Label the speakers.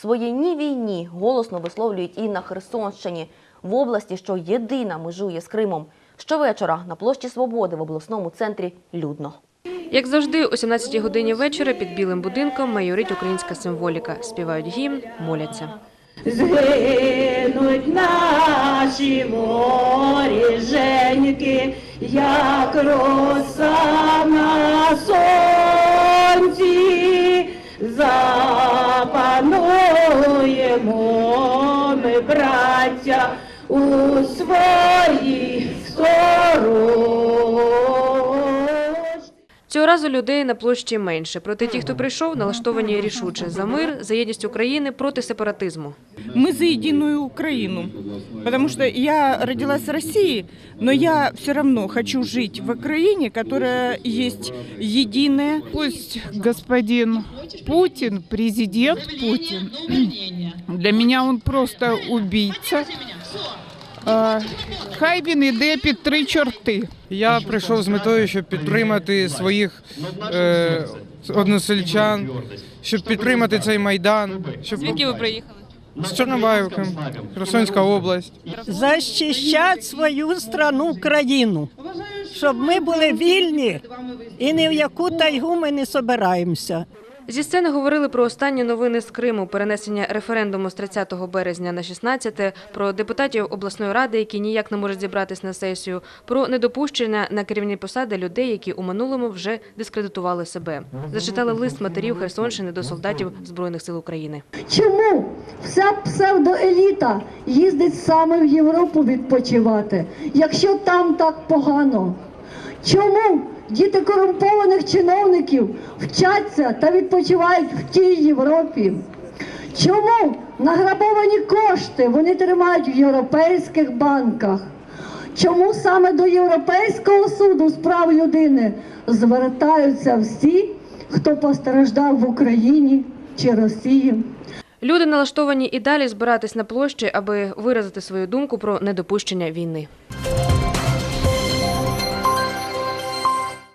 Speaker 1: Своє ні війні голосно висловлюють і на Херсонщині, в області, що єдина межує з Кримом. Щовечора на площі Свободи в обласному центрі людно.
Speaker 2: Як завжди, о 17-й годині вечора під білим будинком майорить українська символіка. Співають гімн, моляться.
Speaker 3: Згинуть наші воріженьки, як роса запануємо ми, браття, у своїх сторож.
Speaker 2: Цього разу людей на площі менше. Проте ті, хто прийшов, налаштовані рішуче за мир, за єдність України проти сепаратизму.
Speaker 4: мы за единую Украину. Потому что я родилась в России, но я все равно хочу жить в Украине, которая есть единая.
Speaker 5: Пусть господин Путин, президент Путин, для меня он просто убийца. А, Хай він іде під три чорти.
Speaker 6: Я прийшов з метою, щоб підтримати своїх е, односельчан, щоб підтримати цей майдан, щоб
Speaker 2: Звідки ви приїхали?
Speaker 6: з Чорнобаївки, Херсонська область.
Speaker 7: захищати свою страну, країну, щоб ми були вільні і ні в яку тайгу ми не собираємося.
Speaker 2: Зі сцени говорили про останні новини з Криму, перенесення референдуму з 30 березня на 16, про депутатів обласної ради, які ніяк не можуть зібратись на сесію, про недопущення на керівні посади людей, які у минулому вже дискредитували себе. Зачитали лист матерів Херсонщини до солдатів Збройних сил України.
Speaker 8: Чому вся псевдоеліта їздить саме в Європу відпочивати, якщо там так погано? Чому діти корумпованих чиновників вчаться та відпочивають в тій Європі? Чому награбовані кошти вони тримають в європейських банках? Чому саме до Європейського суду з прав людини звертаються всі, хто постраждав в Україні чи Росії?
Speaker 2: Люди налаштовані і далі збиратись на площі, аби виразити свою думку про недопущення війни.